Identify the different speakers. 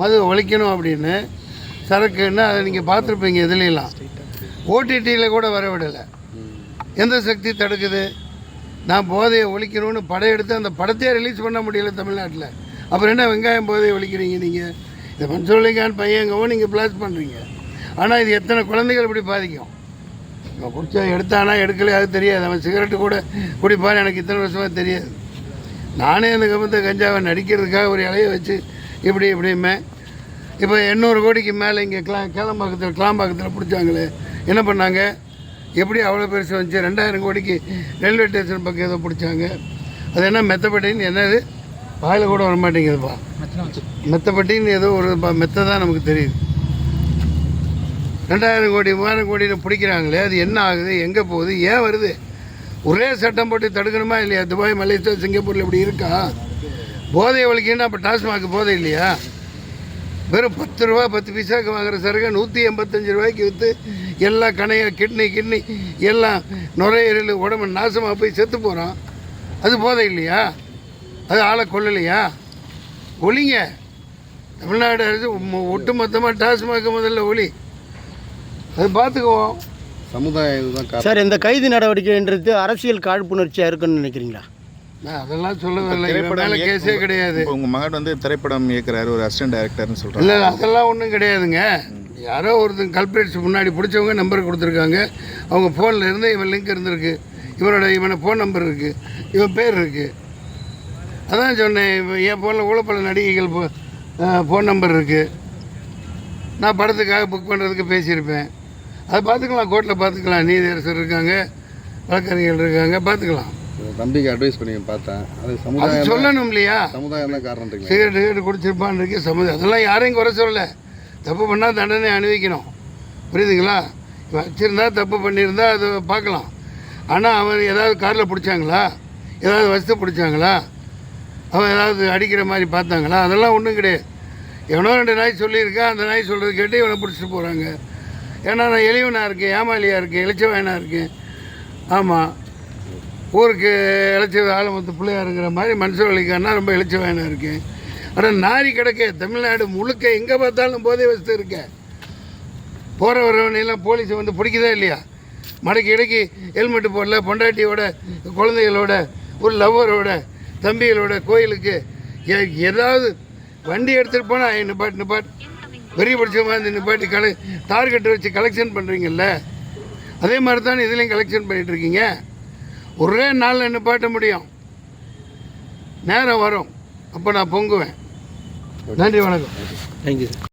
Speaker 1: மது ஒழிக்கணும் அப்படின்னு. சரக்குன்னு அதை நீங்கள் பார்த்துருப்பீங்க இதுலாம் ஓடிடியில் கூட வர விடலை. எந்த சக்தி தடுக்குது? நான் போதையை ஒழிக்கணும்னு படம் எடுத்து அந்த படத்தையே ரிலீஸ் பண்ண முடியல தமிழ்நாட்டில். அப்புறம் என்ன வெங்காயம் போதையை ஒழிக்கிறீங்க நீங்கள் இந்த மன்சூலிகான் பையங்கவும் நீங்கள் பிளாஸ் பண்ணுறீங்க ஆனால் இது எத்தனை குழந்தைகள் இப்படி பாதிக்கும்? இவன் குடிச்சா எடுத்தானா எடுக்கலையா அது தெரியாது. அவன் சிகரெட்டு கூட குடிப்பான்னு எனக்கு இத்தனை வருஷமாக தெரியாது. நானே அந்த கம்பத்தை கஞ்சாவை நடிக்கிறதுக்காக ஒரு இலையை வச்சு இப்படி இப்படியுமே இப்போ எண்ணூறு கோடிக்கு மேலே இங்கே கிளா கேளம்பாக்கத்தில் கிளாம்பாக்கத்தில் பிடிச்சாங்களே என்ன பண்ணாங்க? எப்படி அவ்வளோ பெருசு வந்துச்சு? ரெண்டாயிரம் கோடிக்கு ரயில்வே ஸ்டேஷன் பக்கம் ஏதோ பிடிச்சாங்க. அது என்ன மெத்தப்பட்டின்னு என்னது? வாயில் கூட வர மாட்டேங்குதுப்பா. மெத்தப்பட்டின்னு ஏதோ ஒரு மெத்தை தான் நமக்கு தெரியுது. ரெண்டாயிரம் கோடி மூவாயிரம் கோடின்னு பிடிக்கிறாங்களே அது என்ன ஆகுது? எங்கே போகுது? ஏன் வருது? ஒரே சட்டம் போட்டு தடுக்கணுமா இல்லையா? துபாய் மலேசியா சிங்கப்பூரில் இப்படி இருக்கா? போதை ஒழிக்கணும்னா அப்போ டாஸ்மாக் போதை இல்லையா? வெறும் பத்து ரூபா பத்து பைசாக்கு வாங்குற சரக்கு நூற்றி எண்பத்தஞ்சு ரூபாய்க்கு விற்று எல்லா கணைய கிட்னி கிட்னி எல்லாம் நுரையீரல் உடம்பு நாசமாக போய் செத்து போகிறோம் அது போதை இல்லையா? அது ஆளை கொல்லலையா? ஒளிங்க. தமிழ்நாடு அரசு ஒட்டு மொத்தமாக டாஸ்மாக் முதல்ல ஒளி. அது பார்த்துக்குவோம்
Speaker 2: சமுதாய இதுதான் காரணம்.
Speaker 3: சார் இந்த கைது நடவடிக்கைன்றது அரசியல் காழ்ப்புணர்ச்சியாக இருக்குன்னு நினைக்கிறீங்களா?
Speaker 1: நான் அதெல்லாம் சொல்ல வரல இவன் மேலே கேஸே கிடையாது.
Speaker 2: இப்போ உங்க மகன் வந்து திரைப்படம் இயக்குறாரு ஒரு அசிஸ்டன்ட் டைரக்டர்னு சொல்றாரு
Speaker 1: இல்லை அதெல்லாம் ஒன்றும் கிடையாதுங்க. யாரோ ஒருத்தங்க கல்பிரேட்ஸ் முன்னாடி பிடிச்சவங்க நம்பர் கொடுத்துருக்காங்க. அவங்க ஃபோனில் இருந்து இவன் லிங்க் இருந்திருக்கு. இவனோட இவனை ஃபோன் நம்பர் இருக்குது இவன் பேர் இருக்குது அதான் சொன்னேன் இப்போ என் ஃபோனில் கூட பல நடிகைகள் ஃபோன் நம்பர் இருக்குது நான் படத்துக்காக புக் பண்ணுறதுக்கு பேசியிருப்பேன். அதை பார்த்துக்கலாம் கோர்ட்டில் பார்த்துக்கலாம். நீதியரசர் இருக்காங்க வழக்கறிஞர்கள் இருக்காங்க பார்த்துக்கலாம்.
Speaker 2: தம்பிக்கு அட்வைஸ் பண்ணி பார்த்தேன். அது சமுதாயம்
Speaker 1: சொல்லணும் இல்லையா?
Speaker 2: சமுதாயம் தான் காரணம்
Speaker 1: சிகரெட் சிகரெட் குடிச்சிருப்பான்னு இருக்கு சம்மந்தம் அதெல்லாம் யாரையும் குறை சொல்லல. தப்பு பண்ணால் தண்டனை அனுபவிக்கணும் புரியுதுங்களா? வச்சுருந்தா தப்பு பண்ணியிருந்தா அதை பார்க்கலாம். ஆனால் அவன் ஏதாவது காரில் பிடிச்சாங்களா? ஏதாவது வசதி பிடிச்சாங்களா? அவன் ஏதாவது அடிக்கிற மாதிரி பார்த்தாங்களா? அதெல்லாம் ஒன்றும் கிடையாது. எவனோ ரெண்டு நாய் சொல்லியிருக்கேன் அந்த நாய் சொல்கிறது கேட்டு இவனை பிடிச்சிட்டு போகிறாங்க ஏன்னா நான் எளிவனாக இருக்கேன் ஏமாலியாக இருக்கேன் இளைச்சவனாக இருக்கேன். ஆமாம் ஊருக்கு இளைச்ச ஆலமத்து பிள்ளையாருங்கிற மாதிரி மனுஷவழிக்கானா ரொம்ப இழைச்சி வாயினா இருக்கு. ஆனால் நாரி கிடக்க தமிழ்நாடு முழுக்க எங்கே பார்த்தாலும் போதை வசதி இருக்க. போகிற வரவனையெல்லாம் போலீஸ் வந்து பிடிக்குதா இல்லையா? மடக்கி இடக்கி ஹெல்மெட்டு போடல பொண்டாட்டியோட குழந்தைகளோட ஒரு லவ்வரோட தம்பிகளோட கோயிலுக்கு ஏதாவது வண்டி எடுத்துகிட்டு போனால் நிப்பாட்டு நிப்பாட்டு. பெரிய பிடிச்ச மாதிரி நிப்பாட்டி கலை டார்கெட் வச்சு கலெக்ஷன் பண்ணுறீங்கல்ல அதே மாதிரி தான் இதுலேயும் கலெக்ஷன் பண்ணிகிட்ருக்கீங்க ஒரே நாளில் நிப்பாட்ட முடியும்? நேரம் வரும். அப்போ நான் பொங்குவேன். நன்றி வணக்கம்.
Speaker 3: Thank you sir